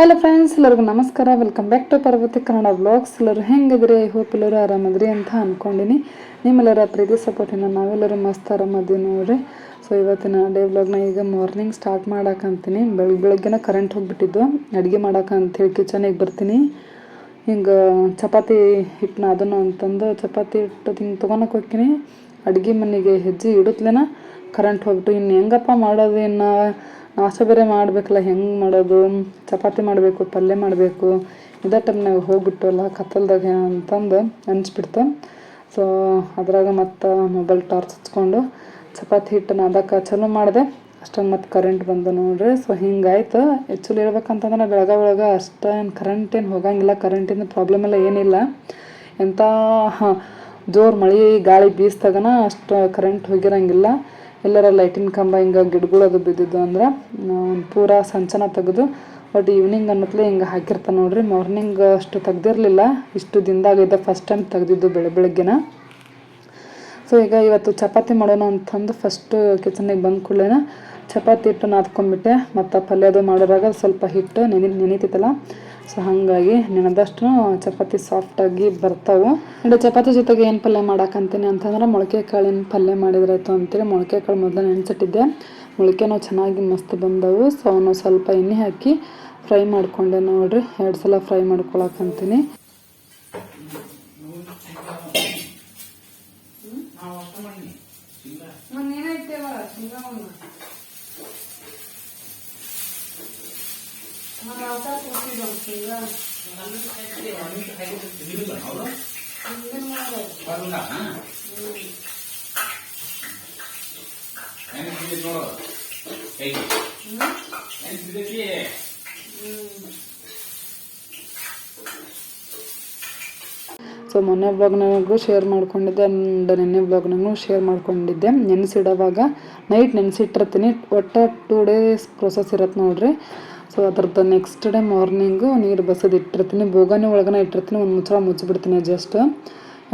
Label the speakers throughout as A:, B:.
A: Hello friends ಎಲ್ಲರಿಗೂ ನಮಸ್ಕಾರ. Welcome back to Parvati Kannada blogs ಎಲ್ಲರೂ ಹೆಂಗಿದ್ರಿ ಐ ಹೋಪ್ ಎಲ್ಲರೂ ಆರಾಮದ್ರಿ ಅಂತ ಅಂದ್ಕೊಂಡಿನಿ ನಿಮ್ಮೆಲ್ಲರ ಪ್ರೀತಿ ಸಪೋರ್ಟಿನ ನಾವೆಲ್ಲರೂ ಮಸ್ತ್ ಆರಾಮದೀವಿ ನೋಡ್ರಿ. ಸೊ ಇವತ್ತಿನ ಡೇ ಬ್ಲಾಗ್ನ ಈಗ ಮಾರ್ನಿಂಗ್ ಸ್ಟಾರ್ಟ್ ಮಾಡಾಕಂತೀನಿ ಬೆಳಗ್ಗೆ ಬೆಳಗ್ಗೆನ ಕರೆಂಟ್ ಹೋಗಿಬಿಟ್ಟಿದ್ದು. ಅಡುಗೆ ಹೇಳಿ ಕಿಚನಿಗೆ ಬರ್ತೀನಿ. ಹಿಂಗೆ ಚಪಾತಿ ಹಿಟ್ಟನ್ನ ಅದನ್ನು ಅಂತಂದು ಚಪಾತಿ ಹಿಟ್ಟು ಹಿಂಗೆ ತೊಗೊಳಕ್ಕೆ ಹೋಗ್ತೀನಿ. ಅಡುಗೆ ಮನೆಗೆ ಹೆಜ್ಜೆ ಇಡುತ್ತಲೇನ ಕರೆಂಟ್ ಹೋಗ್ಬಿಟ್ಟು ಇನ್ನು ಹೆಂಗಪ್ಪ ಮಾಡೋದು ಇನ್ನು? ನಾಷ್ಟ ಬೇರೆ ಮಾಡಬೇಕಲ್ಲ, ಹೆಂಗೆ ಮಾಡೋದು? ಚಪಾತಿ ಮಾಡಬೇಕು, ಪಲ್ಯ ಮಾಡಬೇಕು. ಇದೇ ಟೈಮ್ನಾಗ ಹೋಗ್ಬಿಟ್ಟಲ್ಲ ಕತ್ತಲ್ದಾಗ ಅಂತಂದು ಅನಿಸ್ಬಿಡ್ತು. ಸೊ ಅದ್ರಾಗ ಮತ್ತು ಮೊಬೈಲ್ ಟಾರ್ಚ್ ಹಚ್ಕೊಂಡು ಚಪಾತಿ ಹಿಟ್ಟನ್ನು ಅದಕ್ಕೆ ಚಲೋ ಮಾಡಿದೆ. ಅಷ್ಟೊಂದು ಮತ್ತು ಕರೆಂಟ್ ಬಂದು ನೋಡ್ರಿ. ಸೊ ಹಿಂಗಾಯ್ತು. ಆ್ಯಕ್ಚುಲಿ ಹೇಳ್ಬೇಕಂತಂದ್ರೆ ಬೆಳಗ ಬೆಳಗ ಅಷ್ಟೇನು ಕರೆಂಟ್ ಏನು ಹೋಗಂಗಿಲ್ಲ. ಕರೆಂಟಿಂದ ಪ್ರಾಬ್ಲಮ್ ಎಲ್ಲ ಏನಿಲ್ಲ. ಎಂಥ ಜೋರು ಮಳೆ, ಗಾಳಿ ಬೀಸ್ದಾಗನ ಅಷ್ಟು ಕರೆಂಟ್ ಹೋಗಿರಂಗಿಲ್ಲ. ಎಲ್ಲರ ಲೈಟಿನ ಕಂಬ ಹಿಂಗೆ ಗಿಡಗಳು ಅದು ಬಿದ್ದಿದ್ದು ಅಂದ್ರೆ ಪೂರ ಸಂಚನ ತೆಗೆದು ಬಟ್ ಈವ್ನಿಂಗ್ ಅನ್ನತ್ಲೆ ಹಿಂಗೆ ಹಾಕಿರ್ತಾನೆ ನೋಡ್ರಿ ಮಾರ್ನಿಂಗ್ ಅಷ್ಟು ತೆಗ್ದಿರಲಿಲ್ಲ, ಇಷ್ಟು ದಿನದಾಗ ಇದ್ದ ಫಸ್ಟ್ ಟೈಮ್ ತೆಗ್ದಿದ್ದು ಬೆಳೆ, ಬೆಳಗ್ಗೆನ. ಸೊ ಈಗ ಇವತ್ತು ಚಪಾತಿ ಮಾಡೋಣ ಅಂತಂದು ಫಸ್ಟ್ ಕಿಚನಿಗೆ ಬಂದ ಕೂಡಲೇ ಚಪಾತಿ ಹಿಟ್ಟು ನಾದ್ಕೊಂಡ್ಬಿಟ್ಟೆ ಮತ್ತು ಪಲ್ಯದು ಮಾಡೋರಾಗ ಸ್ವಲ್ಪ ಹಿಟ್ಟು ನೆನೆ, ನೆನೀತಿತ್ತಲ್ಲ ಸೊ ಹಾಗಾಗಿ ನೆನೆದಷ್ಟು ಚಪಾತಿ ಸಾಫ್ಟಾಗಿ ಬರ್ತಾವೆ. ಇನ್ನು ಚಪಾತಿ ಜೊತೆಗೆ ಏನು ಪಲ್ಯ ಮಾಡಾಕಂತೀನಿ ಅಂತಂದ್ರೆ ಮೊಳಕೆ ಕಾಳಿನ ಪಲ್ಯ ಮಾಡಿದ್ರಾಯ್ತು ಅಂತೇಳಿ ಮೊಳಕೆ ಕಾಳು ಮೊದಲು ನೆನೆಸಿಟ್ಟಿದ್ದೆ. ಮೊಳಕೆನೂ ಚೆನ್ನಾಗಿ ಮಸ್ತ್ ಬಂದವು. ಸೊ ಅವನು ಸ್ವಲ್ಪ ಎಣ್ಣೆ ಹಾಕಿ ಫ್ರೈ ಮಾಡ್ಕೊಂಡೆ ನೋಡ್ರಿ. ಎರಡು ಸಲ ಫ್ರೈ ಮಾಡ್ಕೊಳಕಂತೀನಿ. ಸೊ ಮೊನ್ನೆ ಬ್ಲಾಗ್ನಾಗೂ ಶೇರ್ ಮಾಡ್ಕೊಂಡಿದ್ದೆ ಆ್ಯಂಡ್ ನಿನ್ನೆ ಬ್ಲಾಗ್ನಾಗೂ ಶೇರ್ ಮಾಡ್ಕೊಂಡಿದ್ದೆ. ನೆನೆಸಿಡೋವಾಗ ನೈಟ್ ನೆನೆಸಿಟ್ಟಿರ್ತೀನಿ. ಒಟ್ಟು ಟೂ ಡೇಸ್ ಪ್ರೊಸೆಸ್ ಇರತ್ತೆ ನೋಡ್ರಿ. ಸೊ ಅದ್ರದ್ದು ನೆಕ್ಸ್ಟ್ ಡೇ ಮಾರ್ನಿಂಗು ನೀರು ಬಸದು ಇಟ್ಟಿರ್ತೀನಿ. ಬೋಗಾನಿ ಒಳಗನೆ ಇಟ್ಟಿರ್ತೀನಿ. ಒಂದು ಮುಚ್ಚಳ ಮುಚ್ಚಿಬಿಡ್ತೀನಿ ಜಸ್ಟ್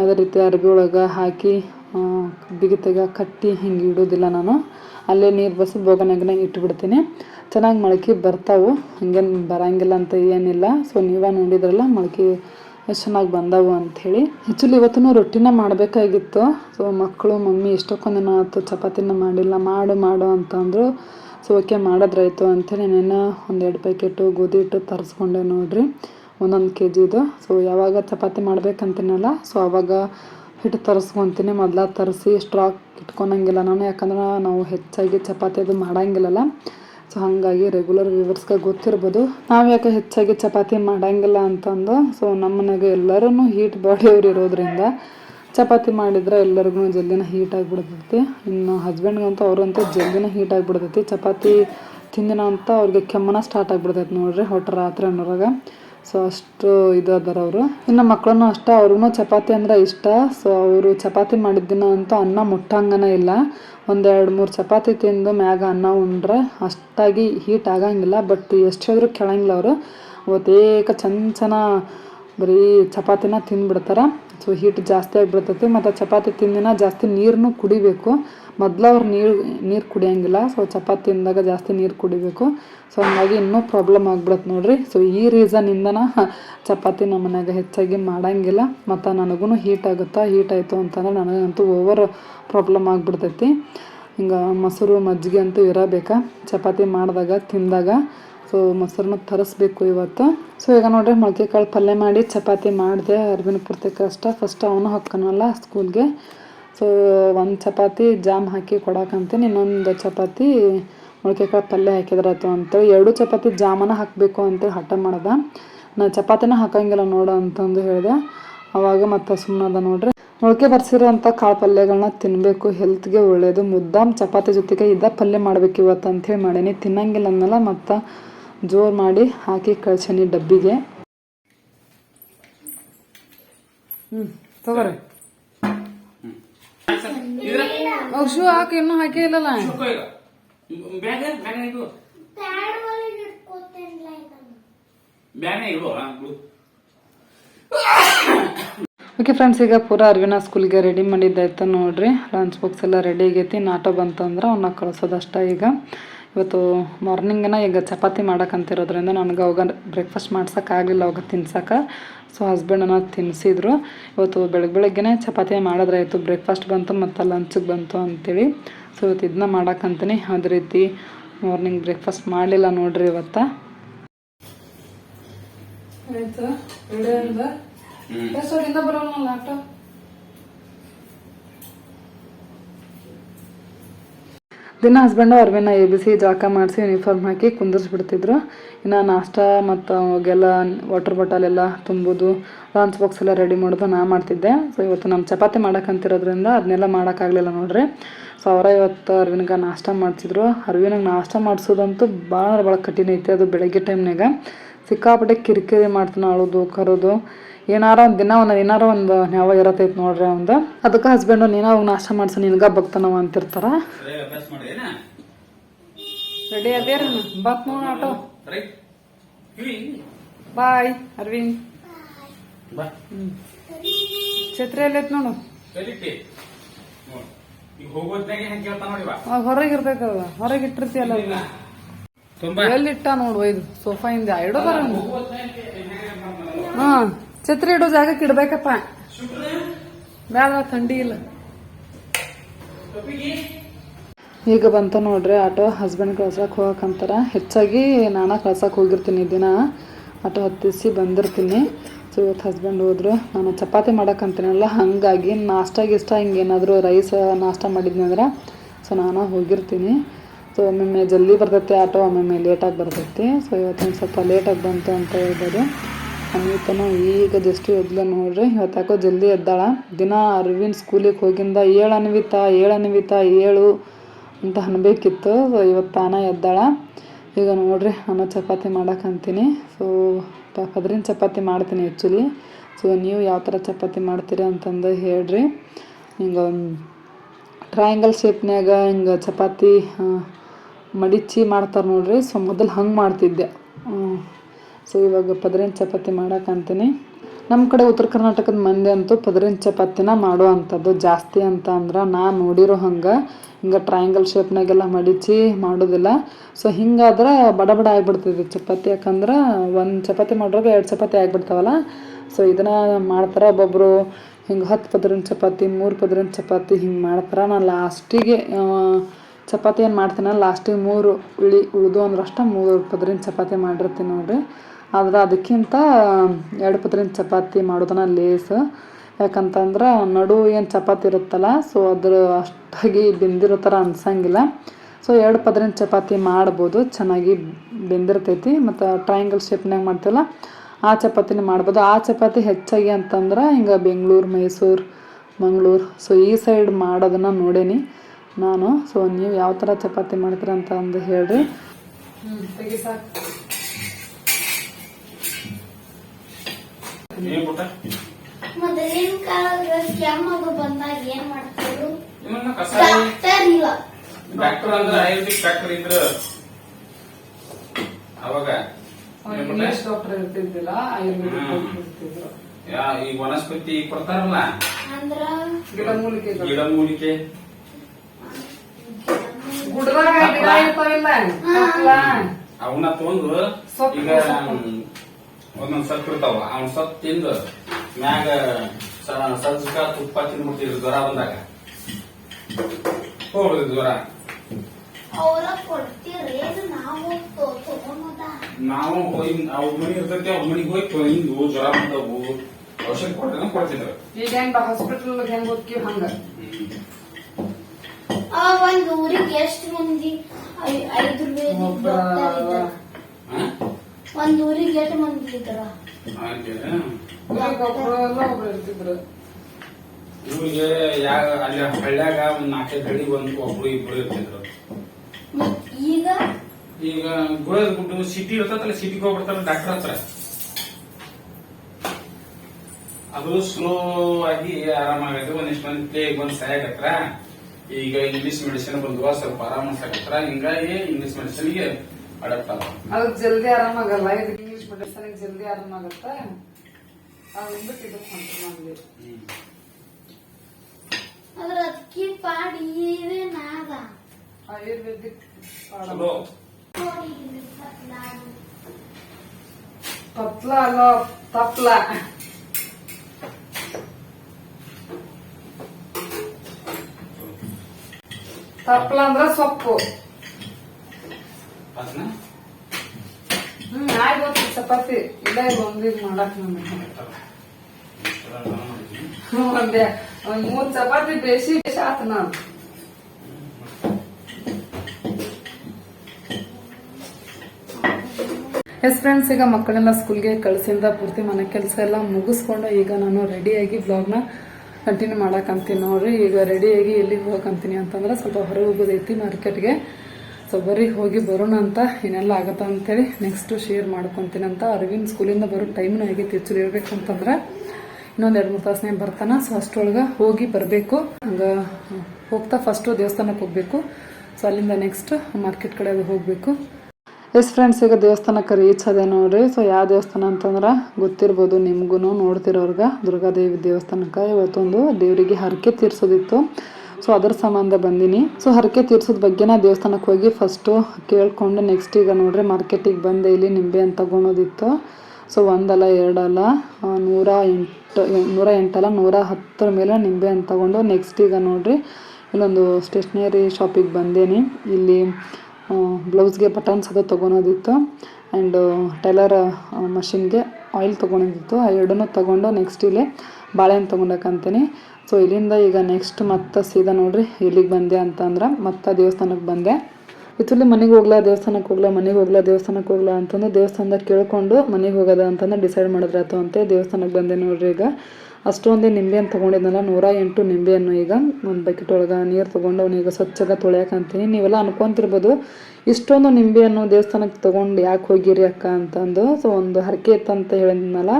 A: ಅದೇ ರೀತಿ ಅರ್ಬಿ ಒಳಗೆ ಹಾಕಿ ಬಿಗಿತೆಗ ಕಟ್ಟಿ ಹಿಂಗೆ ಇಡೋದಿಲ್ಲ ನಾನು. ಅಲ್ಲೇ ನೀರು ಬಸಿ ಬೋಗನ್ಯಾಗನೆ ಇಟ್ಬಿಡ್ತೀನಿ. ಚೆನ್ನಾಗಿ ಮೊಳಕೆ ಬರ್ತಾವೆ. ಹಂಗೇನು ಬರಂಗಿಲ್ಲ ಅಂತ ಏನಿಲ್ಲ. ಸೊ ನೀವೇ ನೋಡಿದ್ರಲ್ಲ ಮೊಳಕೆ ಎಷ್ಟು ಚೆನ್ನಾಗಿ ಬಂದವು ಅಂಥೇಳಿ ಆ್ಯಕ್ಚುಲಿ ಇವತ್ತೂ ರೊಟ್ಟಿನ ಮಾಡಬೇಕಾಗಿತ್ತು. ಸೊ ಮಕ್ಕಳು, ಮಮ್ಮಿ ಎಷ್ಟೊಕ್ಕೊಂದಿನ ಆಯಿತು ಚಪಾತಿನ ಮಾಡಿಲ್ಲ. ಮಾಡು ಮಾಡು ಅಂತಂದರು. ಸೊ ಓಕೆ ಮಾಡಿದ್ರಾಯ್ತು ಅಂಥೇಳಿ ಒಂದು ಒಂದೆರಡು ಪ್ಯಾಕೆಟು ಗೋಧಿ ಹಿಟ್ಟು ತರಿಸ್ಕೊಂಡೆ ನೋಡಿರಿ. ಒಂದೊಂದು ಕೆ ಜಿದು ಸೊ ಯಾವಾಗ ಚಪಾತಿ ಮಾಡ್ಬೇಕಂತೀನಲ್ಲ ಸೊ ಆವಾಗ ಹಿಟ್ಟು ತರಿಸ್ಕೊತೀನಿ. ಮೊದಲ ತರಿಸಿ ಸ್ಟ್ರಾಕ್ ಇಟ್ಕೊಳಂಗಿಲ್ಲ ನಾನು, ಯಾಕಂದ್ರೆ ನಾವು ಹೆಚ್ಚಾಗಿ ಚಪಾತಿ ಅದು ಮಾಡೋಂಗಿಲ್ಲಲ್ಲ. ಸೊ ಹಾಗಾಗಿ ರೆಗ್ಯುಲರ್ ವ್ಯೂವರ್ಸ್ಗೆ ಗೊತ್ತಿರ್ಬೋದು. ನಾವು ಯಾಕೆ ಹೆಚ್ಚಾಗಿ ಚಪಾತಿ ಮಾಡೋಂಗಿಲ್ಲ ಅಂತಂದು. ಸೊ ನಮ್ಮ ಮನೆಗೆ ಎಲ್ಲರೂ ಹೀಟ್ ಬಾಡಿಯವ್ರು ಇರೋದ್ರಿಂದ ಚಪಾತಿ ಮಾಡಿದ್ರೆ ಎಲ್ಲರಿಗೂ ಜಲ್ದಿನ ಹೀಟ್ ಆಗಿಬಿಡ್ತೈತಿ. ಇನ್ನು ಹಸ್ಬೆಂಡ್ಗಂತೂ ಅವ್ರಂತೂ ಜಲ್ದಿನ ಹೀಟ್ ಆಗಿಬಿಡ್ತೈತಿ. ಚಪಾತಿ ತಿಂದಿನ ಅಂತ ಅವ್ರಿಗೆ ಕೆಮ್ಮನ ಸ್ಟಾರ್ಟ್ ಆಗಿಬಿಡ್ತೈತಿ ನೋಡ್ರಿ ಹೊಟ್ಟೆ ರಾತ್ರಿ ಅನ್ನೋರಾಗ. ಸೊ ಅಷ್ಟು ಇದು ಅದಾರ ಅವರು. ಇನ್ನು ಮಕ್ಕಳನ್ನು ಅಷ್ಟೇ ಅವ್ರಿಗೂ ಚಪಾತಿ ಅಂದ್ರೆ ಇಷ್ಟ. ಸೊ ಅವರು ಚಪಾತಿ ಮಾಡಿದ ದಿನ ಅಂತೂ ಅನ್ನ ಮುಟ್ಟಂಗನ ಇಲ್ಲ. ಒಂದೆರಡು ಮೂರು ಚಪಾತಿ ತಿಂದು ಮ್ಯಾಗ ಅನ್ನ ಉಂಡ್ರೆ ಅಷ್ಟಾಗಿ ಹೀಟ್ ಆಗಂಗಿಲ್ಲ. ಬಟ್ ಎಷ್ಟು ಹೇಳಿದ್ರು ಕೇಳಂಗಿಲ್ಲ ಅವರು. ಅವತ್ತೇಕ ಚಂದ ಚೆನ್ನ ಬರೀ ಚಪಾತಿನ ತಿಂದ್ಬಿಡ್ತಾರೆ. ಸೊ ಹೀಟ್ ಜಾಸ್ತಿ ಆಗಿಬಿಡ್ತೈತಿ. ಮತ್ತು ಚಪಾತಿ ತಿಂದಿನ ಜಾಸ್ತಿ ನೀರನ್ನು ಕುಡಿಬೇಕು. ಮೊದಲು ಅವ್ರು ನೀರು ನೀರು ಕುಡಿಯಂಗಿಲ್ಲ. ಸೊ ಚಪಾತಿ ತಿಂದಾಗ ಜಾಸ್ತಿ ನೀರು ಕುಡಿಬೇಕು. ಸೊ ಹಂಗಾಗಿ ಇನ್ನೂ ಪ್ರಾಬ್ಲಮ್ ಆಗ್ಬಿಡತ್ತೆ ನೋಡ್ರಿ. ಸೊ ಈ ರೀಸನಿಂದನ ಚಪಾತಿ ನಮ್ಮ ಮನ್ಯಾಗ ಹೆಚ್ಚಾಗಿ ಮಾಡಂಗಿಲ್ಲ. ಮತ್ತು ನನಗೂ ಹೀಟ್ ಆಗುತ್ತಾ? ಹೀಟ್ ಆಯಿತು ಅಂತಂದ್ರೆ ನನಗಂತೂ ಓವರ್ ಪ್ರಾಬ್ಲಮ್ ಆಗಿಬಿಡ್ತೈತಿ. ಹಿಂಗೆ ಮೊಸರು, ಮಜ್ಜಿಗೆ ಅಂತೂ ಇರಬೇಕಾ? ಚಪಾತಿ ಮಾಡಿದಾಗ, ತಿಂದಾಗ ಸೊ ಮೊಸರನ್ನ ತರಿಸ್ಬೇಕು ಇವತ್ತು. ಸೊ ಈಗ ನೋಡ್ರಿ ಮೊಳಕೆ ಕಾಳು ಪಲ್ಯ ಮಾಡಿ, ಚಪಾತಿ ಮಾಡಿದೆ, ಅರ್ವಿನ ಪೂರ್ತಿ ಕಷ್ಟ ಫಸ್ಟ್ ಅವನು ಹಾಕೋನಲ್ಲ ಸ್ಕೂಲ್ಗೆ ಸೊ ಒಂದು ಚಪಾತಿ ಜಾಮ್ ಹಾಕಿ ಕೊಡಕಂತೀನಿ, ಇನ್ನೊಂದು ಚಪಾತಿ ಮೊಳಕೆ ಕಾಳು ಪಲ್ಯ ಹಾಕಿದ್ರಾಯ್ತು ಅಂತೇಳಿ. ಎರಡು ಚಪಾತಿ ಜಾಮನ ಹಾಕಬೇಕು ಅಂತೇಳಿ ಹಠ ಮಾಡ್ದೆ. ನಾ ಚಪಾತಿನ ಹಾಕಂಗಿಲ್ಲ ನೋಡು ಅಂತಂದು ಹೇಳಿದೆ. ಅವಾಗ ಮತ್ತೆ ಸುಮ್ಮನದ ನೋಡ್ರಿ. ಮೊಳಕೆ ಬರ್ಸಿರೋಂಥ ಕಾಳು ಪಲ್ಯಗಳನ್ನ ತಿನ್ನಬೇಕು ಹೆಲ್ತ್ಗೆ ಒಳ್ಳೆಯದು ಮುದ್ದಾಮ್ ಚಪಾತಿ ಜೊತೆಗೆ ಇದ್ದ ಪಲ್ಯ ಮಾಡ್ಬೇಕು ಇವತ್ತು ಅಂಥೇಳಿ ಮಾಡೀನಿ. ತಿನ್ನಂಗಿಲ್ಲ ಅನ್ನಲ್ಲ, ಮತ್ತು ಜೋರು ಮಾಡಿ ಹಾಕಿ ಕಳ್ಸೀನಿ ಡಬ್ಬಿಗೆ. ಶೂ ಹಾಕಿ, ಇನ್ನೂ. ಓಕೆ ಫ್ರೆಂಡ್ಸ್ ಈಗ ಪೂರ ಅರ್ವಿನ ಸ್ಕೂಲ್ಗೆ ರೆಡಿ ಮಾಡಿದ್ದಾಯ್ತು ನೋಡ್ರಿ. ಲಂಚ್ ಬಾಕ್ಸ್ ಎಲ್ಲ ರೆಡಿ ಆಗೈತಿ. ನಾಟೋ ಬಂತಂದ್ರೆ ಅವನ್ನ ಕಳ್ಸೋದಷ್ಟ ಈಗ. ಇವತ್ತು ಮಾರ್ನಿಂಗನ ಈಗ ಚಪಾತಿ ಮಾಡೋಕ್ಕಂತಿರೋದ್ರಿಂದ ನನಗೆ ಅವಾಗ ಬ್ರೇಕ್ಫಾಸ್ಟ್ ಮಾಡ್ಸೋಕ್ಕಾಗಲಿಲ್ಲ ಅವಾಗ ತಿನ್ಸೋಕೆ. ಸೊ ಹಸ್ಬೆಂಡನ್ನ ತಿನ್ನಿಸಿದ್ರು ಇವತ್ತು ಬೆಳಗ್ಗೆ ಬೆಳಗ್ಗೆನೇ ಚಪಾತಿ ಮಾಡಿದ್ರಾಯ್ತು ಬ್ರೇಕ್ಫಾಸ್ಟ್ ಬಂತು ಮತ್ತು ಲಂಚಿಗೆ ಬಂತು ಅಂತೇಳಿ. ಸೊ ಇವತ್ತು ಇದನ್ನ ಮಾಡೋಕ್ಕಂತೀನಿ ಅದೇ ರೀತಿ ಮಾರ್ನಿಂಗ್ ಬ್ರೇಕ್ಫಾಸ್ಟ್ ಮಾಡಲಿಲ್ಲ ನೋಡ್ರಿ ಇವತ್ತು. ಆಯ್ತು? ದಿನ ಹಸ್ಬೆಂಡು ಅರ್ವಿನ ಎ ಬಿ ಸಿ ಜಾಕ ಮಾಡಿಸಿ ಯೂನಿಫಾರ್ಮ್ ಹಾಕಿ ಕುಂದಿರ್ಸ್ಬಿಡ್ತಿದ್ರು. ಇನ್ನು ನಾಷ್ಟ ಮತ್ತು ಅವಾಗೆಲ್ಲ ವಾಟರ್ ಬಾಟಲ್ ಎಲ್ಲ ತುಂಬೋದು ಲಂಚ್ ಬಾಕ್ಸ್ ಎಲ್ಲ ರೆಡಿ ಮಾಡೋದು ನಾ ಮಾಡ್ತಿದ್ದೆ. ಸೊ ಇವತ್ತು ನಮ್ಮ ಚಪಾತಿ ಮಾಡೋಕ್ಕಂತಿರೋದ್ರಿಂದ ಅದನ್ನೆಲ್ಲ ಮಾಡೋಕ್ಕಾಗಲಿಲ್ಲ ನೋಡ್ರಿ. ಸೊ ಅವರ ಇವತ್ತು ಅರ್ವಿನ್ಗೆ ನಾಷ್ಟ ಮಾಡಿಸಿದ್ರು. ಅರ್ವಿನಾಗ ನಾಷ್ಟ ಮಾಡಿಸೋದಂತೂ ಭಾಳ ಭಾಳ ಕಠಿಣ ಐತೆ ಅದು ಬೆಳಗ್ಗೆ ಟೈಮ್ನಾಗ ಸಿಕ್ಕಾಪಟ್ಟೆ ಕಿರಿಕಿರಿ ಮಾಡ್ತಾನೆ ಅಳೋದು ಕರೋದು. ಏನಾರ ಒಂದು ದಿನ ಒಂದು ಏನಾರ ಒಂದು ಯಾವ ಇರತೈತೆ ನೋಡ್ರಿ ಅವಂದು. ಅದಕ್ಕೆ ಹಸ್ಬೆಂಡು ನೀನು ಅವಾಗ ನಾಷ್ಟ ಮಾಡ್ಸ ನಿನ್ಗ ಬಗ್ತಾನವ ಅಂತಿರ್ತಾರ.
B: ರೆಡಿ ಅಭ್ಯಾಸ
A: ರೀ? ಬತ್ ನೋಡ ಆಟೋ. ಬಾಯ್ ಅರವಿಂದ್ ಛತ್ರಿ ಎಲ್ಲೈತ್ ನೋಡು. ಹೊರಗೆ ಇರ್ತೈತದ ಹೊರಗೆ ಇಟ್ಟಿರ್ತೀಯಲ್ಲ ಎಲ್ಲಿಟ್ಟ ನೋಡು ಇದು ಸೋಫಾ ಇಂದ ಇಡೋದಾರ. ಹಾ ಛತ್ರಿ ಇಡೋ ಜಾಗಕ್ಕೆ ಇಡ್ಬೇಕಪ್ಪ. ಬೇಡ ಥಂಡಿ ಇಲ್ಲ. ಈಗ ಬಂತು ನೋಡ್ರಿ ಆಟೋ ಹಸ್ಬೆಂಡ್ ಕಳ್ಸಕ್ಕೆ ಹೋಗಕ್ಕಂತಾರ. ಹೆಚ್ಚಾಗಿ ನಾನ ಕಳ್ಸಕ್ಕೆ ಹೋಗಿರ್ತೀನಿ ದಿನ. ಆಟೋ ಹತ್ತಿಸಿ ಬಂದಿರ್ತೀನಿ. ಸೊ ಇವತ್ತು ಹಸ್ಬೆಂಡ್ ಹೋದ್ರು. ನಾನು ಚಪಾತಿ ಮಾಡಕ್ಕಂತೀನಲ್ಲ ಹಾಗಾಗಿ ನಾಷ್ಟ ಗಿಷ್ಟ ಹಿಂಗೇನಾದರೂ ರೈಸ್ ನಾಷ್ಟ ಮಾಡಿದ್ನಿ ಅಂದ್ರೆ ಸೊ ನಾನು ಹೋಗಿರ್ತೀನಿ. ಸೊ ಒಮ್ಮೊಮ್ಮೆ ಜಲ್ದಿ ಬರ್ತೈತಿ, ಆಟೋ ಒಮ್ಮೊಮ್ಮೆ ಲೇಟಾಗಿ ಬರ್ತೈತಿ. ಸೊ ಇವತ್ತೊಂದು ಸ್ವಲ್ಪ ಲೇಟಾಗಿ ಬಂತು ಅಂತ ಹೇಳ್ಬೋದು. ಅನ್ವಿತನು ಈಗ ಜಸ್ಟ್ ಎದ್ಲ ನೋಡ್ರಿ, ಇವತ್ತಾಕೋ ಜಲ್ದಿ ಎದ್ದಾಳ. ದಿನ ಅರವಿಂದ್ ಸ್ಕೂಲಿಗೆ ಹೋಗಿಂದ ಏಳು ಅನ್ವಿತ ಏಳು ಅನ್ವಿತ, ಏಳು ಅಂತ ಅನ್ಬೇಕಿತ್ತು. ಸೊ ಇವತ್ತು ತಾನ ಎದ್ದಾಳ. ಈಗ ನೋಡ್ರಿ ನಾನು ಚಪಾತಿ ಮಾಡಕ್ಕಂತೀನಿ ಸೊ ಪದ್ರಿನ ಚಪಾತಿ ಮಾಡ್ತೀನಿ ಆ್ಯಕ್ಚುಲಿ ಸೊ ನೀವು ಯಾವ ಥರ ಚಪಾತಿ ಮಾಡ್ತೀರಿ ಅಂತಂದು ಹೇಳ್ರಿ. ಹಿಂಗೆ ಟ್ರಯಾಂಗಲ್ ಶೇಪ್ನ್ಯಾಗ ಹಿಂಗೆ ಚಪಾತಿ ಮಡಿಚಿ ಮಾಡ್ತಾರೆ ನೋಡ್ರಿ. ಸೊ, ಮೊದಲು ಹಂಗೆ ಮಾಡ್ತಿದ್ದೆ. ಸೊ, ಇವಾಗ ಪದರಿನ ಚಪಾತಿ ಮಾಡಕ್ಕಂತೀನಿ ನಮ್ಮ ಕಡೆ ಉತ್ತರ ಕರ್ನಾಟಕದ ಮಂದಿ ಅಂತೂ ಪದರಿನ ಚಪಾತಿನ ಮಾಡೋ ಅಂಥದ್ದು ಜಾಸ್ತಿ ಅಂತ ಅಂದ್ರೆ ನಾನು ನೋಡಿರೋ ಹಂಗೆ ಹಿಂಗೆ ಟ್ರಯಾಂಗಲ್ ಶೇಪ್ನಾಗೆಲ್ಲ ಮಡಿಚಿ ಮಾಡೋದಿಲ್ಲ. ಸೊ, ಹಿಂಗಾದ್ರೆ ಬಡ ಬಡ ಆಗಿಬಿಡ್ತಿದ್ವಿ ಚಪಾತಿ. ಯಾಕಂದ್ರೆ ಒಂದು ಚಪಾತಿ ಮಾಡೋವಾಗ ಎರಡು ಚಪಾತಿ ಆಗಿಬಿಡ್ತಾವಲ್ಲ. ಸೊ, ಇದನ್ನು ಮಾಡ್ತಾರೆ ಒಬ್ಬೊಬ್ಬರು ಹಿಂಗೆ ಹತ್ತು ಪದರಿನ ಚಪಾತಿ, ಮೂರು ಪದರಿನ ಚಪಾತಿ ಹಿಂಗೆ ಮಾಡ್ತಾರೆ. ನಾನು ಲಾಸ್ಟಿಗೆ ಚಪಾತಿ ಏನು ಮಾಡ್ತೀನಲ್ಲ ಲಾಸ್ಟಿಗೆ ಮೂರು ಉಳಿ ಉಳಿದು ಅಂದ್ರಷ್ಟ ಮೂರು ಪದ್ರಿನ ಚಪಾತಿ ಮಾಡಿರ್ತೀನಿ ನೋಡಿರಿ. ಆದ್ರೆ ಅದಕ್ಕಿಂತ ಎರಡು ಪದ್ರಿನ ಚಪಾತಿ ಮಾಡೋದನ್ನ ಲೇಸ್. ಯಾಕಂತಂದ್ರೆ ನಡು ಏನು ಚಪಾತಿ ಇರುತ್ತಲ್ಲ ಸೊ ಅದ್ರ ಅಷ್ಟಾಗಿ ಬೆಂದಿರೋ ಥರ ಅನ್ಸಂಗಿಲ್ಲ. ಸೊ ಎರಡು ಪದ್ರಿನ ಚಪಾತಿ ಮಾಡ್ಬೋದು, ಚೆನ್ನಾಗಿ ಬೆಂದಿರ್ತೈತಿ. ಮತ್ತು ಟ್ರಯಾಂಗಲ್ ಶೇಪ್ನಾಗ ಮಾಡ್ತೀವಲ್ಲ, ಆ ಚಪಾತಿನ ಮಾಡ್ಬೋದು. ಆ ಚಪಾತಿ ಹೆಚ್ಚಾಗಿ ಅಂತಂದ್ರೆ ಹಿಂಗೆ ಬೆಂಗಳೂರು, ಮೈಸೂರು, ಮಂಗಳೂರು ಸೊ ಈ ಸೈಡ್ ಮಾಡೋದನ್ನು ನೋಡೇನಿ. ನಾನು. ಸೊ ನೀವು ಯಾವ ಥರ ಚಪಾತಿ ಮಾಡ್ತೀರ ಅಂತ ಅಂದು ಹೇಳ್ರಿ.
C: ಮೊದಲಿನ ಕಾಲದಾಗ ಕೆಮ್ಮದು ಬಂದಾಗ ಏನ್ ಮಾಡ್ತಿದ್ರು?
B: ಇವನ್ನ
C: ಡಾಕ್ಟರ್ ಇಲ್ಲ.
B: ಡಾಕ್ಟರ್ ಅಂದ್ರೆ ಆಯುರ್ವೇದಿಕ್ ಡಾಕ್ಟರ್ ಇದ್ರು ಅವಾಗ ಏನ್
A: ಇಂಗ್ಲಿಷ್ ಡಾಕ್ಟರ್ ಇರ್ತಿದ್ದಿಲ್ಲ ಆಯುರ್ವೇದಿಕ್ ಡಾಕ್ಟರ್ ಇರ್ತಿದ್ರು.
B: ಯಾ ಈ ವನಸ್ಪತಿ ಕೊಡ್ತಾರಲ್ಲ?
A: ಗಿಡಮೂಲಿಕೆ
B: ಗಿಡಮೂಲಿಕೆ.
A: ಗುಡ್ಡದಾಗ ಗಿಡ ಇರ್ತಾವಿಲ್ಲ.
B: ಅವನ್ನ ತಗೊಂಡು ಈಗ. ಒಂದೊಂದ್ ಸೊಪ್ಪು ಇರ್ತಾವ. ಅವ್ನ ಸೊಪ್ಪು ತಿಂದು ಮ್ಯಾಗ ಸಜ್ಜಕ ತುಪ್ಪ ತಿಂದ್ಬಿಡ್ತಿದ್ರು ಜ್ವರ ಬಂದಾಗ. ಹೋಗ್ಬಿಡ್ತಿದ್ ಜ್ವರ.
C: ನಾವು ತಗೊಂಡ
B: ನಾವು ಹೋಗಿ ಅವ್ರ ಮನಿ ಇರ್ತೈತಿ ಅವ್ರ ಮನಿಗೆ ಹೋಗಿ ಹಿಂದು ಜ್ವರ ಬಂದವು. ಔಷಧ ಕೊಟ್ಟನ ಕೊಡ್ತಿದ್ರು.
A: ಈಗ ಹೆಂಗ ಹಾಸ್ಪಿಟಲ್ ಹೆಂಗ್ ಹೋಗ್ತೀವಿ ಹಂಗ?
C: ಆ ಒಂದ್ ಊರಿಗೆ ಎಷ್ಟು ಮಂದಿ? ಐ- ಆಯುರ್ವೇದಿಕ್
A: ಒಬ್ಬ
C: ಡಾಕ್ಟರ್ ಇದ್ರ
B: ಹಾ?
C: ಒಂದ್ ಊರಿಗೆ ಎಷ್ಟು ಮಂದಿ ಇದ್ರ
A: ಒಬ್ರು ಎಲ್ಲ ಒಬ್ರು ಇರ್ತಿದ್ರು.
B: ಇವ್ರಿಗೆ ಯಾವ ಅಲ್ಲಿ ಹಳ್ಳ್ಯಾಗ ಒಂದ್ ನಾಲ್ಕೈದು ಹಳ್ಳಿ ಒಂದು ಒಬ್ರು ಇಬ್ರು ಇರ್ತಿದ್ರು.
C: ಮತ್ ಈಗ?
B: ಈಗ ಗುಳದ ಗುಡ್ಡು ಸಿಟಿ ಇರ್ತೈತಲ್ಲ ಸಿಟಿಗೆ ಹೋಗ್ಬಿಡ್ತಾರ ಡಾಕ್ಟರ್ ಹತ್ರ. ಅದು ಸ್ಲೋ ಆಗಿ ಆರಾಮಾಗತ್ತೆ ಒಂದಿಷ್ಟು ಮಂದಿ ಬಂದು ಬಂದ್ ಸಾಯಕತ್ರ ಈಗ ಇಂಗ್ಲಿಷ್ ಮೆಡಿಸಿನ್ ಬಂದ್ವ ಸ್ವಲ್ಪ ಆರಾಮ ಅನ್ಸಕತ್ರ ಹಿಂಗಾಗಿ ಇಂಗ್ಲಿಷ್ ಮೆಡಿಸಿನ್ ಮೆಡಿಸಿನ್ಗೆ ಅಡಪ್ಟ್ ಆಗ
A: ಅದಕ್ಕೆ ಜಲ್ದಿ ಆರಾಮಾಗಲ್ಲ? ಇದಕ್ಕೆ ಇಂಗ್ಲಿಷ್ ಮೆಡಿಸಿನ್ ಜಲ್ದಿ ಆರಾಮಾಗತ್ತೆ? ಆಗತ್ತ ಬಿಟ್ಟು ಇದಕ್ಕೆ ಹೊಂಟ್ರು ನಮ್ಗೆ.
C: ಅದ್ರ ಅದಕ್ಕೆ ಪಾಡಿ ಇವೆ ನಾದ
A: ಆಯುರ್ವೇದಿಕ್
B: ಚಲೋ.
A: ತಪ್ಲ ಅಲ್ಲ ತಪ್ಲ. ತಪ್ಲ ಅಂದ್ರ ಸೊಪ್ಪು. ಹ್ಮ್ ಆಯ್ತು ಚಪಾತಿ. ಇಲ್ಲೇ ಒಂದಿದ್ ಮಾಡಕ್ ನಮಗೆ ಒಂದೇ. ಒಂದ್ ಮೂರ್ ಚಪಾತಿ ಬೇಸಿ ಬೇಸಿ ಆತ ನಾನು. ಎಸ್ ಫ್ರೆಂಡ್ಸ್ ಈಗ ಮಕ್ಕಳೆಲ್ಲ ಸ್ಕೂಲ್ಗೆ ಕಳ್ಸಿಂದ ಪೂರ್ತಿ ಮನೆ ಕೆಲಸ ಎಲ್ಲ ಮುಗಿಸ್ಕೊಂಡು ಈಗ ನಾನು ರೆಡಿಯಾಗಿ ಬ್ಲಾಗ್ನ ಕಂಟಿನ್ಯೂ ಮಾಡಕ್ಕಂತೀನಿ ನೋಡ್ರಿ. ಈಗ ರೆಡಿಯಾಗಿ ಎಲ್ಲಿಗೆ ಹೋಗಕ್ಕಂತೀನಿ ಅಂತಂದ್ರೆ ಸ್ವಲ್ಪ ಹೊರಗೆ ಹೋಗೋದೈತಿ ಮಾರ್ಕೆಟ್ಗೆ ಸೊ ಬರ್ರಿ, ಹೋಗಿ ಬರೋಣ ಅಂತ ಏನೆಲ್ಲ ಆಗತ್ತ ಅಂತೇಳಿ ನೆಕ್ಸ್ಟ್ ಶೇರ್ ಮಾಡ್ಕೊತೀನಿ ಅಂತ ಅರವಿಂದ್ ಸ್ಕೂಲಿಂದ ಬರೋ ಟೈಮ್ನು ಆಗೈತಿ ಹೆಚ್ಚು ಇರ್ಬೇಕಂತಂದ್ರೆ ಇನ್ನೊಂದು ಎರಡು ಮೂರು ತಾಸನೇ ಬರ್ತಾನೆ. ಸೊ ಅಷ್ಟೊಳಗೆ ಹೋಗಿ ಬರಬೇಕು. ಹಂಗೆ ಹೋಗ್ತಾ ಫಸ್ಟು ದೇವಸ್ಥಾನಕ್ಕೆ ಹೋಗಬೇಕು. ಸೊ ಅಲ್ಲಿಂದ ನೆಕ್ಸ್ಟ್ ಮಾರ್ಕೆಟ್ ಕಡೆ ಹೋಗಬೇಕು. ಎಸ್ ಫ್ರೆಂಡ್ಸ್, ಈಗ ದೇವಸ್ಥಾನಕ್ಕೆ ರೀಚ್ ಅದೇ ನೋಡ್ರಿ. ಸೊ ಯಾವ ದೇವಸ್ಥಾನ ಅಂತಂದ್ರೆ ಗೊತ್ತಿರ್ಬೋದು ನಿಮ್ಗೂ ನೋಡ್ತಿರೋರ್ಗೆ. ದುರ್ಗಾದೇವಿ ದೇವಸ್ಥಾನಕ್ಕೆ ಇವತ್ತೊಂದು ದೇವರಿಗೆ ಹರಕೆ ತೀರ್ಸೋದಿತ್ತು. ಸೊ ಅದರ ಸಂಬಂಧ ಬಂದೀನಿ. ಸೊ ಹರಕೆ ತೀರ್ಸೋದ್ ಬಗ್ಗೆನ ದೇವಸ್ಥಾನಕ್ಕೆ ಹೋಗಿ ಫಸ್ಟು ಕೇಳ್ಕೊಂಡು ನೆಕ್ಸ್ಟ್ ಈಗ ನೋಡ್ರಿ ಮಾರ್ಕೆಟಿಗೆ ಬಂದೆ ಇಲ್ಲಿ ನಿಂಬೆ ಅಂತ ತಗೊಳೋದಿತ್ತು ಸೊ ಒಂದಲ್ಲ ಎರಡಲ್ಲ ನೂರ ಎಂಟು ನೂರ ಎಂಟಲ್ಲ ನೂರ ಹತ್ತರ ಮೇಲೆ ನಿಂಬೆ ಅಂತ ತಗೊಂಡು ನೆಕ್ಸ್ಟ್ ಈಗ ನೋಡ್ರಿ ಇಲ್ಲೊಂದು ಸ್ಟೇಷ್ನರಿ ಶಾಪಿಗೆ ಬಂದೇನಿ. ಇಲ್ಲಿ ಬ್ಲೌಸ್ಗೆ ಬಟನ್ಸ್ ಅದು ತೊಗೊಳೋದಿತ್ತು. ಆ್ಯಂಡ್ ಟೈಲರ್ ಮಷಿನ್ಗೆ ಆಯಿಲ್ ತೊಗೊಳೋದಿತ್ತು. ಆ ಎರಡನ್ನೂ ತೊಗೊಂಡು ನೆಕ್ಸ್ಟ್ ಇಲ್ಲಿ ಬಾಳೆಹಣ್ಣು ತೊಗೊಂಡಕ್ಕಂತೀನಿ ಸೊ ಇಲ್ಲಿಂದ ಈಗ ನೆಕ್ಸ್ಟ್ ಮತ್ತೆ ಸೀದಾ ನೋಡ್ರಿ ಇಲ್ಲಿಗೆ ಬಂದೆ ಅಂತಂದ್ರೆ ಮತ್ತೆ ದೇವಸ್ಥಾನಕ್ಕೆ ಬಂದೆ. ಇತ್ತಲ್ಲಿ ಮನೆಗೆ ಹೋಗ್ಲಾ ದೇವಸ್ಥಾನಕ್ಕೆ ಹೋಗ್ಲಾ, ಮನೆಗೆ ಹೋಗ್ಲಾ ದೇವಸ್ಥಾನಕ್ಕೆ ಹೋಗ್ಲಾ ಅಂತಂದು ದೇವಸ್ಥಾನದಾಗ ಕೇಳ್ಕೊಂಡು ಮನೆಗೆ ಹೋಗೋದ ಅಂತಂದು ಡಿಸೈಡ್ ಮಾಡಿದ್ರಾತು ಅಂತೆ. ದೇವಸ್ಥಾನಕ್ಕೆ ಬಂದೆ ನೋಡ್ರಿ ಈಗ. ಅಷ್ಟೊಂದೇ ನಿಂಬೆಹಣ್ಣು ತೊಗೊಂಡಿದ್ನಲ್ಲ, ನೂರ ಎಂಟು ನಿಂಬೆಹಣ್ಣು ಈಗ. ಒಂದು ಬಕೆಟ್ ಒಳಗೆ ನೀರು ತೊಗೊಂಡು ಅವನೀಗ ಸ್ವಚ್ಛಗ ತೊಳೆಯಕಂತೀನಿ ನೀವೆಲ್ಲ ಅನ್ಕೊಂತಿರ್ಬೋದು, ಇಷ್ಟೊಂದು ನಿಂಬೆಹಣ್ಣು ದೇವಸ್ಥಾನಕ್ಕೆ ತೊಗೊಂಡು ಯಾಕೆ ಹೋಗಿರಿ ಅಕ್ಕ ಅಂತಂದು. ಸೊ ಒಂದು ಹರಕೆ ಅಂತ ಹೇಳಿದ್ನಲ್ಲ.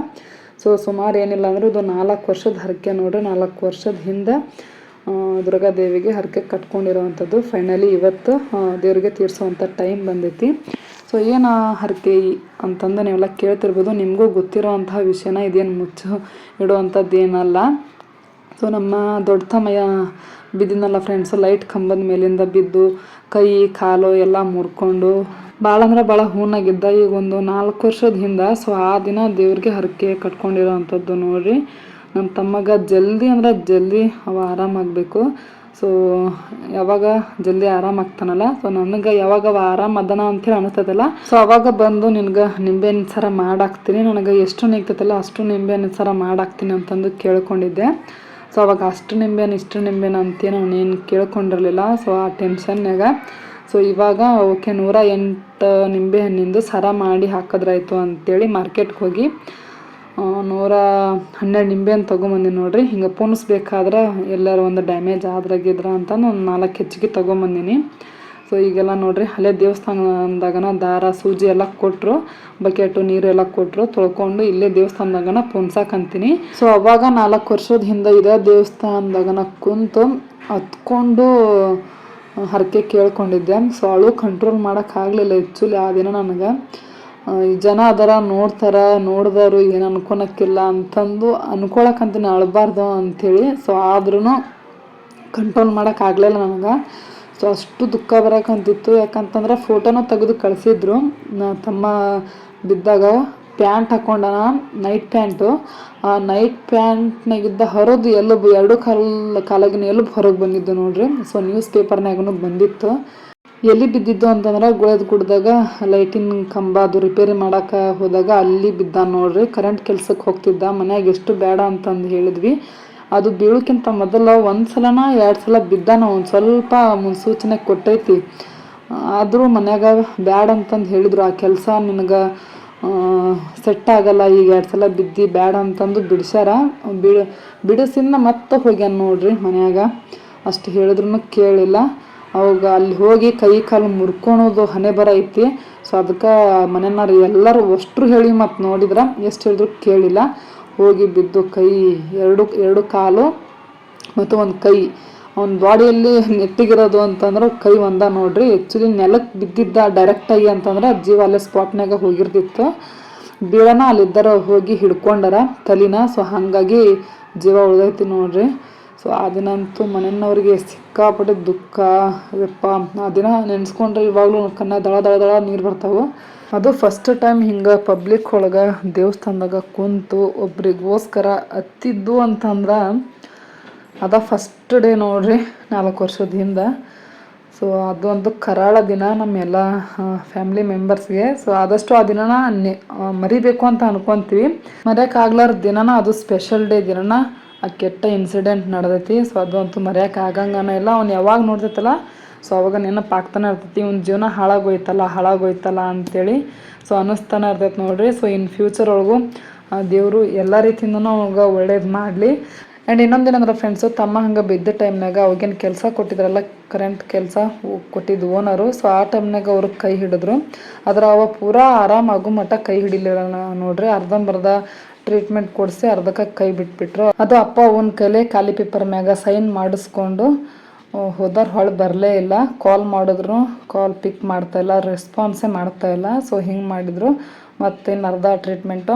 A: ಸೊ ಸುಮಾರು ಏನಿಲ್ಲ ಅಂದ್ರೆ ಇದು ನಾಲ್ಕು ವರ್ಷದ ಹರಕೆ ನೋಡ್ರಿ ನಾಲ್ಕು ವರ್ಷದ ಹಿಂದೆ ದುರ್ಗಾದೇವಿಗೆ ಹರಕೆ ಕಟ್ಕೊಂಡಿರೋವಂಥದ್ದು. ಫೈನಲಿ ಇವತ್ತು ದೇವ್ರಿಗೆ ತೀರ್ಸೋವಂಥ ಟೈಮ್ ಬಂದೈತಿ. ಸೊ ಏನು ಹರಕೆ ಅಂತಂದು ನೀವೆಲ್ಲ ಕೇಳ್ತಿರ್ಬೋದು, ನಿಮಗೂ ಗೊತ್ತಿರೋವಂತಹ ವಿಷಯನ ಇದೇನು ಮುಚ್ಚು ಇಡುವಂಥದ್ದು ಏನಲ್ಲ ಸೊ ನಮ್ಮ ದೊಡ್ಡ ತಮ್ಮಯ್ಯ ಬಿದ್ದಿನಲ್ಲ ಫ್ರೆಂಡ್ಸ್ ಲೈಟ್ ಕಂಬದ ಮೇಲಿಂದ ಬಿದ್ದು ಕೈ, ಕಾಲು ಎಲ್ಲ ಮುರ್ಕೊಂಡು ಭಾಳ ಅಂದ್ರೆ ಭಾಳ ಹೂನಾಗಿದ್ದ. ಈಗ ಒಂದು ನಾಲ್ಕು ವರ್ಷದ ಹಿಂದೆ ಸೊ ಆ ದಿನ ದೇವ್ರಿಗೆ ಹರಕೆ ಕಟ್ಕೊಂಡಿರೋ ಅಂಥದ್ದು ನೋಡ್ರಿ. ನಮ್ಮ ತಮ್ಮಗ ಜಲ್ದಿ ಅಂದ್ರೆ ಜಲ್ದಿ ಅವ ಆರಾಮಾಗಬೇಕು. ಸೊ ಯಾವಾಗ ಜಲ್ದಿ ಆರಾಮಾಗ್ತಾನಲ್ಲ ಸೊ ನನಗೆ ಯಾವಾಗ ಆರಾಮ ಅದನ ಅಂತೇಳಿ ಅನಿಸ್ತದಲ್ಲ. ಸೊ ಅವಾಗ ಬಂದು ನಿನ್ಗೆ ನಿಂಬೆ ಸರ ಮಾಡಾಕ್ತೀನಿ. ನನಗೆ ಎಷ್ಟು ನಿಗ್ತೈತಲ್ಲ ಅಷ್ಟು ನಿಂಬೆ ಸರ ಮಾಡಾಕ್ತೀನಿ ಅಂತಂದು ಕೇಳ್ಕೊಂಡಿದ್ದೆ. ಸೊ ಅವಾಗ ಅಷ್ಟು ನಿಂಬೆನ ಇಷ್ಟು ನಿಂಬೆಹಣ್ಣು ಅಂತೇನು ಏನು ಕೇಳ್ಕೊಂಡಿರಲಿಲ್ಲ. ಸೊ ಆ ಟೆನ್ಷನ್ನಾಗ ಸೊ ಇವಾಗ ಓಕೆ ನೂರ ಎಂಟು ನಿಂಬೆ ಹಣ್ಣಿಂದು ಸರ ಮಾಡಿ ಹಾಕಿದ್ರಾಯ್ತು ಅಂತೇಳಿ ಮಾರ್ಕೆಟ್ಗೆ ಹೋಗಿ. ನೂರ ಹನ್ನೆರಡು ನಿಂಬೆ ಅಂತ ತೊಗೊಂಬಂದಿ ನೋಡ್ರಿ. ಹಿಂಗೆ ಪೋಣಿಸ್ಬೇಕಾದ್ರೆ ಎಲ್ಲರೂ ಒಂದು ಡ್ಯಾಮೇಜ್ ಆದ್ರಾಗಿದ್ರ ಅಂತ ಒಂದು ನಾಲ್ಕು ಹೆಚ್ಚಿಗೆ ತೊಗೊಂಬಂದಿನಿ. ಸೊ ಈಗೆಲ್ಲ ನೋಡ್ರಿ, ಹಳೆ ದೇವಸ್ಥಾನದಾಗನ ದಾರ, ಸೂಜಿ ಎಲ್ಲ ಕೊಟ್ಟರು ಬಕೆಟು, ನೀರು ಎಲ್ಲ ಕೊಟ್ಟರು ತೊಳ್ಕೊಂಡು ಇಲ್ಲೇ ದೇವಸ್ಥಾನದಾಗನ ಪುಣ್ಸಾಕಂತೀನಿ ಸೊ ಅವಾಗ ನಾಲ್ಕು ವರ್ಷದ ಹಿಂದೆ ಇದೆ ದೇವಸ್ಥಾನದಾಗನ ಕುಂತು ಹತ್ಕೊಂಡು ಹರಕೆ ಕೇಳ್ಕೊಂಡಿದ್ದೆ. ಸೊ ಅಳು ಕಂಟ್ರೋಲ್ ಮಾಡೋಕ್ಕಾಗಲಿಲ್ಲ ಆ್ಯಕ್ಚುಲಿ ಆ ದಿನ ನನಗೆ. ಜನ ಅದರ ನೋಡ್ತಾರ, ನೋಡಿದವರು ಏನು ಅನ್ಕೊಳಕ್ಕಿಲ್ಲ ಅಂತಂದು ಅನ್ಕೊಳಕ್ಕಂತೂ ಅಳಬಾರ್ದು ಅಂಥೇಳಿ ಸೊ ಆದ್ರೂ ಕಂಟ್ರೋಲ್ ಮಾಡೋಕ್ಕಾಗಲಿಲ್ಲ ನನಗೆ. ಸೊ ಅಷ್ಟು ದುಃಖ ಬರೋಕ್ಕಂತಿತ್ತು ಯಾಕಂತಂದ್ರೆ ಫೋಟೋನ ತೆಗೆದು ಕಳಿಸಿದ್ರು. ತಮ್ಮ ಬಿದ್ದಾಗ ಪ್ಯಾಂಟ್ ಹಾಕೊಂಡನ ನೈಟ್ ಪ್ಯಾಂಟು ಆ ನೈಟ್ ಪ್ಯಾಂಟ್ನಾಗಿದ್ದ ಹೊರದು ಎಲುಬು, ಎರಡು ಕಾಲ, ಕಾಲಾಗಿನ ಎಲುಬು ಹೊರಗೆ ಬಂದಿದ್ದು ನೋಡ್ರಿ. ಸೊ ನ್ಯೂಸ್ ಪೇಪರ್ನಾಗೂ ಬಂದಿತ್ತು. ಎಲ್ಲಿ ಬಿದ್ದಿದ್ದು ಅಂತಂದ್ರೆ ಗುಳದ ಗುಡ್ದಾಗ ಲೈಟಿನ ಕಂಬ ಅದು ರಿಪೇರಿ ಮಾಡೋಕೆ ಹೋದಾಗ ಅಲ್ಲಿ ಬಿದ್ದ ನೋಡ್ರಿ. ಕರೆಂಟ್ ಕೆಲ್ಸಕ್ಕೆ ಹೋಗ್ತಿದ್ದ. ಮನ್ಯಾಗ ಎಷ್ಟು ಬೇಡ ಅಂತಂದು ಹೇಳಿದ್ವಿ. ಅದು ಬೀಳೋಕ್ಕಿಂತ ಮೊದಲು ಒಂದು ಸಲನ ಎರಡು ಸಲ ಬಿದ್ದಾನ ಒಂದು ಸ್ವಲ್ಪ ಮುನ್ಸೂಚನೆ ಕೊಟ್ಟೈತಿ. ಆದರೂ ಮನ್ಯಾಗ ಬ್ಯಾಡ ಅಂತಂದು ಹೇಳಿದ್ರು. ಆ ಕೆಲಸ ನಿನಗೆ ಸೆಟ್ ಆಗಲ್ಲ. ಈಗ ಎರಡು ಸಲ ಬಿದ್ದು ಬ್ಯಾಡ ಅಂತಂದು ಬಿಡಿಸ್ಯಾರ. ಬಿಡ ಬಿಡಿಸಿಂದ ಮತ್ತೆ ಹೋಗ್ಯಾನ ನೋಡ್ರಿ ಮನ್ಯಾಗ. ಅಷ್ಟು ಹೇಳಿದ್ರು ಕೇಳಿಲ್ಲ. ಅವಾಗ ಅಲ್ಲಿ ಹೋಗಿ ಕೈ ಕಾಲು ಮುರ್ಕೊಳೋದು ಹಣೆ ಬರ ಐತಿ. ಸೊ ಅದಕ್ಕೆ ಮನೆಯವ್ರು ಎಲ್ಲರೂ ಅಷ್ಟ್ರು ಹೇಳಿ ಮತ್ತು ನೋಡಿದ್ರೆ, ಎಷ್ಟು ಹೇಳಿದ್ರು ಕೇಳಿಲ್ಲ. ಹೋಗಿ ಬಿದ್ದು ಕೈ ಎರಡು ಎರಡು ಕಾಲು ಮತ್ತು ಒಂದು ಕೈ. ಅವ್ನ ಬಾಡಿಯಲ್ಲಿ ನೆಟ್ಟಿಗಿರೋದು ಅಂತಂದ್ರೆ ಕೈ ಒಂದ ನೋಡ್ರಿ. ಆ್ಯಕ್ಚುಲಿ ನೆಲಕ್ಕೆ ಬಿದ್ದಿದ್ದ ಡೈರೆಕ್ಟಾಗಿ ಅಂತಂದ್ರೆ ಜೀವ ಅಲ್ಲೇ ಸ್ಪಾಟ್ನಾಗ ಹೋಗಿರ್ತಿತ್ತು. ಬೀಳನ ಅಲ್ಲಿದ್ದರ ಹೋಗಿ ಹಿಡ್ಕೊಂಡಾರ ತಲಿನ. ಸೊ ಹಾಗಾಗಿ ಜೀವ ಉಳ್ದೈತಿ ನೋಡ್ರಿ. ಸೊ ಆ ದಿನ ಅಂತೂ ಮನೆಯವ್ರಿಗೆ ಸಿಕ್ಕಾಪಟ್ಟೆ ದುಃಖ ಅದಪ್ಪ ಆ ದಿನ ನೆನೆಸ್ಕೊಂಡ್ರೆ ಇವಾಗಲೂ ಕನ್ನ ದಳ ದಳ ದಳ ನೀರು ಬರ್ತಾವೆ? ಅದು ಫಸ್ಟ್ ಟೈಮ್ ಹಿಂಗೆ ಪಬ್ಲಿಕ್ ಒಳಗೆ ದೇವಸ್ಥಾನದಾಗ ಕುಂತು ಒಬ್ರಿಗೋಸ್ಕರ ಹತ್ತಿದ್ದು ಅಂತಂದ್ರೆ ಅದ ಫಸ್ಟ್ ಡೇ ನೋಡ್ರಿ ನಾಲ್ಕು ವರ್ಷದ ಹಿಂದೆ ಸೊ ಅದು ಒಂದು ಕರಾಳ ದಿನ ನಮ್ಮೆಲ್ಲ ಫ್ಯಾಮಿಲಿ ಮೆಂಬರ್ಸ್ಗೆ ಸೊ ಆದಷ್ಟು ಆ ದಿನನ ಮರಿಬೇಕು ಅಂತ ಅನ್ಕೊಂತೀವಿ. ಮರೆಯೋಕ್ಕಾಗ್ಲಾರ ದಿನನ ಅದು ಸ್ಪೆಷಲ್ ಡೇ ದಿನನ ಆ ಕೆಟ್ಟ ಇನ್ಸಿಡೆಂಟ್ ನಡೆದೈತಿ. ಸೊ ಅದು ಅಂತೂ ಮರೆಯೋಕೆ ಆಗಂಗನ ಇಲ್ಲ. ಅವ್ನು ಯಾವಾಗ ನೋಡ್ತೈತಲ್ಲ ಸೊ ಅವಾಗ ನೆನಪಾಗ್ತಾನೆ ಇರ್ತೈತಿ. ಇವ್ನ ಜೀವನ ಹಾಳಾಗೋಯ್ತಲ್ಲ ಹಾಳಾಗೋಯ್ತಲ್ಲ ಅಂಥೇಳಿ ಸೊ ಅನ್ನಿಸ್ತಾನೆ ಇರ್ತೈತೆ ನೋಡ್ರಿ. ಸೊ ಇನ್ ಫ್ಯೂಚರ್ ಒಳಗೂ ದೇವರು ಎಲ್ಲ ರೀತಿಯಿಂದನೂ ಅವಾಗ ಒಳ್ಳೇದು ಮಾಡಲಿ. ಆ್ಯಂಡ್ ಇನ್ನೊಂದು ಏನಂದ್ರೆ ಫ್ರೆಂಡ್ಸು ತಮ್ಮ ಹಂಗೆ ಬಿದ್ದ ಟೈಮ್ನಾಗ ಅವಾಗೇನು ಕೆಲಸ ಕೊಟ್ಟಿದ್ರಲ್ಲ ಕರೆಂಟ್ ಕೆಲಸ ಕೊಟ್ಟಿದ್ದು ಓನರು ಸೊ ಆ ಟೈಮ್ನಾಗ ಅವ್ರು ಕೈ ಹಿಡಿದ್ರು. ಆದ್ರೆ ಅವ ಪೂರಾ ಆರಾಮಾಗು ಮಟ್ಟ ಕೈ ಹಿಡಿಲಿಲ್ಲ ನೋಡ್ರಿ. ಅರ್ಧಂಬರ್ಧ ಟ್ರೀಟ್ಮೆಂಟ್ ಕೊಡಿಸಿ ಅರ್ಧಕ್ಕೆ ಕೈ ಬಿಟ್ಬಿಟ್ರು. ಅದು ಅಪ್ಪ ಅವನ ಕೈಲೇ ಖಾಲಿ ಪೇಪರ್ ಮ್ಯಾಗ ಸೈನ್ ಮಾಡಿಸ್ಕೊಂಡು ಹೋದವ್ರು ಹೊಳೆ ಬರಲೇ ಇಲ್ಲ. ಕಾಲ್ ಮಾಡಿದ್ರು ಕಾಲ್ ಪಿಕ್ ಮಾಡ್ತಾ ಇಲ್ಲ ರೆಸ್ಪಾನ್ಸೇ ಮಾಡ್ತಾ ಇಲ್ಲ. ಸೊ ಹಿಂಗೆ ಮಾಡಿದ್ರು. ಮತ್ತೇನು ಅರ್ಧ ಟ್ರೀಟ್ಮೆಂಟು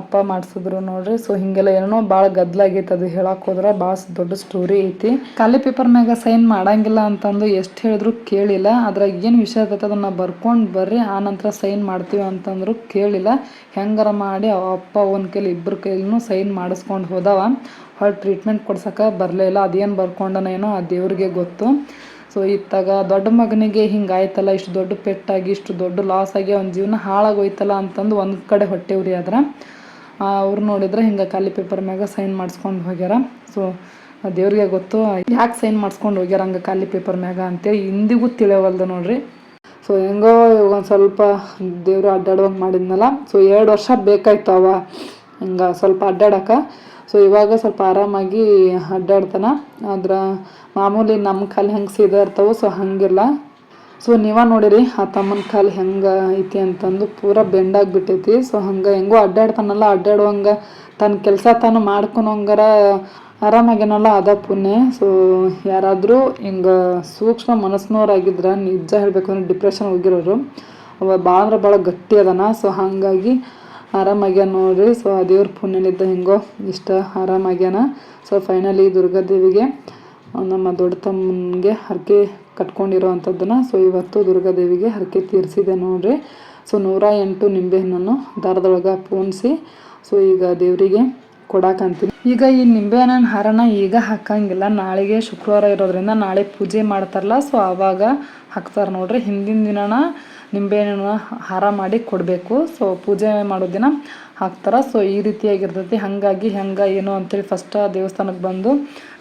A: ಅಪ್ಪ ಮಾಡಿಸಿದ್ರು ನೋಡ್ರಿ. ಸೊ ಹಿಂಗೆಲ್ಲ ಏನೋ ಭಾಳ ಗದ್ದಲಾಗೈತೆ ಅದು ಹೇಳಕ್ಕೆ ಹೋದ್ರೆ. ಭಾಳ ದೊಡ್ಡ ಸ್ಟೋರಿ ಐತಿ. ಖಾಲಿ ಪೇಪರ್ ಮ್ಯಾಗ ಸೈನ್ ಮಾಡಂಗಿಲ್ಲ ಅಂತಂದು ಎಷ್ಟು ಹೇಳಿದ್ರು ಕೇಳಿಲ್ಲ. ಅದ್ರಾಗ ಏನು ವಿಷಯ ಇರ್ತೈತೆ ಅದನ್ನು ಬರ್ಕೊಂಡು ಬರ್ರಿ. ಆ ನಂತರ ಸೈನ್ ಮಾಡ್ತೀವಿ ಅಂತಂದ್ರು ಕೇಳಿಲ್ಲ. ಹೆಂಗಾರ ಮಾಡಿ ಅಪ್ಪ ಒಂದು ಕೈಲಿ ಇಬ್ಬರ ಕೈಲೂ ಸೈನ್ ಮಾಡಿಸ್ಕೊಂಡು ಹೋದವ. ಹೊರ ಟ್ರೀಟ್ಮೆಂಟ್ ಕೊಡ್ಸಕ್ಕೆ ಬರಲೇ ಇಲ್ಲ. ಅದೇನು ಬರ್ಕೊಂಡನೇನೋ ಆ ದೇವ್ರಿಗೆ ಗೊತ್ತು. ಸೊ ಇತ್ತಾಗ ದೊಡ್ಡ ಮಗನಿಗೆ ಹಿಂಗಾಯ್ತಲ್ಲ, ಇಷ್ಟು ದೊಡ್ಡ ಪೆಟ್ಟಾಗಿ, ಇಷ್ಟು ದೊಡ್ಡ ಲಾಸ್ ಆಗಿ ಅವ್ನ ಜೀವನ ಹಾಳಾಗೋಯ್ತಲ್ಲ ಅಂತಂದು ಒಂದು ಕಡೆ ಹೊಟ್ಟೆವ್ರಿ ಆದ್ರೆ. ಅವ್ರು ನೋಡಿದ್ರೆ ಹಿಂಗೆ ಖಾಲಿ ಪೇಪರ್ ಮ್ಯಾಗ ಸೈನ್ ಮಾಡಿಸ್ಕೊಂಡು ಹೋಗ್ಯಾರ. ಸೊ ದೇವ್ರಿಗೆ ಗೊತ್ತು, ಯಾಕೆ ಸೈನ್ ಮಾಡಿಸ್ಕೊಂಡು ಹೋಗ್ಯಾರ ಹಂಗೆ ಖಾಲಿ ಪೇಪರ್ ಮ್ಯಾಗ ಅಂತೇಳಿ ಇಂದಿಗೂ ತಿಳಿಯವಲ್ದು ನೋಡ್ರಿ. ಸೊ ಹೆಂಗೋ ಒಂದು ಸ್ವಲ್ಪ ದೇವರು ಅಡ್ಡಾಡುವಂಗೆ ಮಾಡಿದ್ನಲ್ಲ. ಸೊ ಎರಡು ವರ್ಷ ಬೇಕಾಯ್ತು ಅವ. ಹಿಂಗೆ ಸ್ವಲ್ಪ ಅಡ್ಡಾಡಕ್ಕೆ ಸೊ ಇವಾಗ ಸ್ವಲ್ಪ ಆರಾಮಾಗಿ ಅಡ್ಡಾಡ್ತಾನ. ಆದ್ರೆ ಮಾಮೂಲಿ ನಮ್ಮ ಕಾಲು ಹೆಂಗೆ ಸೀದಾ ಇರ್ತಾವೆ ಸೊ ಹಂಗಿಲ್ಲ. ಸೊ ನೀವ ನೋಡಿರಿ, ಆ ತಮ್ಮನ ಕಾಲು ಹೆಂಗೆ ಐತಿ ಅಂತಂದು ಪೂರ ಬೆಂಡಾಗ್ಬಿಟ್ಟೈತಿ. ಸೊ ಹಂಗೆ ಹೆಂಗೋ ಅಡ್ಡಾಡ್ತಾನಲ್ಲ, ಅಡ್ಡಾಡುವಂಗೆ ತನ್ನ ಕೆಲಸ ತಾನು ಮಾಡ್ಕೊಳಂಗಾರ ಆರಾಮಾಗೇನಲ್ಲ ಅದ ಪುಣ್ಯ. ಸೊ ಯಾರಾದರೂ ಹಿಂಗೆ ಸೂಕ್ಷ್ಮ ಮನಸ್ಸಿನವ್ರಾಗಿದ್ರೆ ನಿಜ ಹೇಳಬೇಕು ಅಂದ್ರೆ ಡಿಪ್ರೆಷನ್ ಹೋಗಿರೋರು. ಅವ ಭಾಳ ಅಂದ್ರೆ ಭಾಳ ಗಟ್ಟಿ ಅದಾನ. ಸೊ ಹಾಗಾಗಿ ಆರಾಮಾಗ್ಯಾನ ನೋಡ್ರಿ. ಸೊ, ಆ ದೇವ್ರ ಪುಣ್ಯನಿದ್ದ ಹೆಂಗೋ ಇಷ್ಟ. ಆರಾಮಾಗ್ಯಾನ. ಸೊ ಫೈನಲಿ ದುರ್ಗಾದೇವಿಗೆ ದೇವಿಗೆ ನಮ್ಮ ದೊಡ್ಡ ತಮ್ಮನಿಗೆ ಹರಕೆ ಕಟ್ಕೊಂಡಿರೋ ಅಂಥದ್ದನ್ನ ಸೊ, ಇವತ್ತು ದುರ್ಗಾದೇವಿಗೆ ಹರಕೆ ತೀರಿಸಿದೆ ನೋಡ್ರಿ. ಸೊ, ನೂರ ಎಂಟು ನಿಂಬೆಹಣ್ಣನ್ನು ದಾರದೊಳಗೆ ಪೂಣಿಸಿ ಸೊ, ಈಗ ದೇವರಿಗೆ ಕೊಡಾಕಂತೀನಿ ಈಗ ಈ ನಿಂಬೆಹಣ್ಣಿನ ಹಾರನ ಈಗ ಹಾಕಂಗಿಲ್ಲ. ನಾಳೆಗೆ ಶುಕ್ರವಾರ ಇರೋದ್ರಿಂದ ನಾಳೆ ಪೂಜೆ ಮಾಡ್ತಾರಲ್ಲ, ಸೊ, ಆವಾಗ ಹಾಕ್ತಾರೆ ನೋಡ್ರಿ. ಹಿಂದಿನ ದಿನನ ನಿಂಬೆಹಣ್ಣು ಹಾರ ಮಾಡಿ ಕೊಡಬೇಕು. ಸೊ ಪೂಜೆ ಮಾಡೋ ದಿನ ಹಾಕ್ತಾರೆ. ಸೊ ಈ ರೀತಿಯಾಗಿರ್ತೈತಿ. ಹಾಗಾಗಿ, ಹೆಂಗೆ, ಏನು ಅಂತೇಳಿ ಫಸ್ಟ್ ದೇವಸ್ಥಾನಕ್ಕೆ ಬಂದು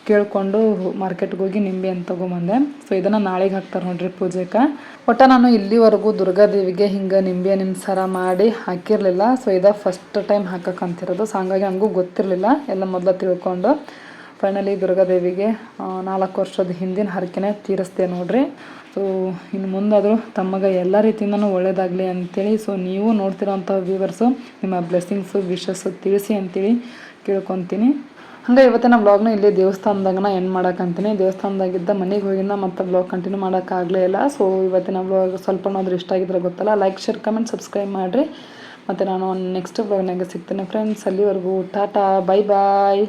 A: ಕೇಳಿಕೊಂಡು ಮಾರ್ಕೆಟ್ಗೆ ಹೋಗಿ ನಿಂಬೆ ಅಂತ ತೊಗೊಂಬಂದೆ. ಸೊ ಇದನ್ನು ನಾಳೆಗೆ ಹಾಕ್ತಾರೆ ನೋಡ್ರಿ ಪೂಜೆಗೆ ಒಟ್ಟ ನಾನು ಇಲ್ಲಿವರೆಗೂ ದುರ್ಗಾದೇವಿಗೆ ಹಿಂಗೆ ನಿಂಬೆ ಹಣ್ಣಿನ ಸರ ಮಾಡಿ ಹಾಕಿರಲಿಲ್ಲ. ಸೊ ಇದ ಫಸ್ಟ್ ಟೈಮ್ ಹಾಕಕ್ಕಂತಿರೋದು ಸೊ ಹಂಗಾಗಿ ಹಂಗೂ ಗೊತ್ತಿರಲಿಲ್ಲ. ಎಲ್ಲ ಮೊದಲು ತಿಳ್ಕೊಂಡು ಫೈನಲಿ ದುರ್ಗಾದೇವಿಗೆ ನಾಲ್ಕು ವರ್ಷದ ಹಿಂದಿನ ಹರಕೆನೇ ತೀರಿಸ್ದೆ ನೋಡ್ರಿ. ಸೊ, ಇನ್ನು ಮುಂದಾದರೂ ತಮಗೆ ಎಲ್ಲ ರೀತಿಯಿಂದನೂ ಒಳ್ಳೆಯದಾಗಲಿ ಅಂತೇಳಿ, ಸೊ ನೀವು ನೋಡ್ತಿರೋಂಥ ವ್ಯೂವರ್ಸು ನಿಮ್ಮ ಬ್ಲೆಸ್ಸಿಂಗ್ಸು ವಿಶಸ್ಸು ತಿಳಿಸಿ ಅಂತೇಳಿ ಕೇಳ್ಕೊತೀನಿ. ಹಂಗೆ ಇವತ್ತಿನ ವ್ಲಾಗ್ನ ಇಲ್ಲಿ ದೇವಸ್ಥಾನದಾಗನ ಎಂಡ್ ಮಾಡೋಕ್ಕಂತೀನಿ ದೇವಸ್ಥಾನದಾಗಿದ್ದ ಮನೆಗೆ ಹೋಗಿಂದ ಮತ್ತೆ ಬ್ಲಾಗ್ ಕಂಟಿನ್ಯೂ ಮಾಡೋಕ್ಕಾಗಲೇ ಇಲ್ಲ. ಸೊ, ಇವತ್ತಿನ ವ್ಲಾಗ್ ಸ್ವಲ್ಪನಾದ್ರೂ ಇಷ್ಟ ಆಗಿದ್ರೆ ಗೊತ್ತಲ್ಲ ಲೈಕ್ ಶೇರ್ ಕಮೆಂಟ್ ಸಬ್ಸ್ಕ್ರೈಬ್ ಮಾಡಿರಿ. ಮತ್ತು ನಾನು ನೆಕ್ಸ್ಟ್ ಬ್ಲಾಗ್ನಾಗೆ ಸಿಗ್ತೇನೆ ಫ್ರೆಂಡ್ಸ್ ಅಲ್ಲಿವರೆಗೂ ಟಾಟಾ ಬೈ ಬಾಯ್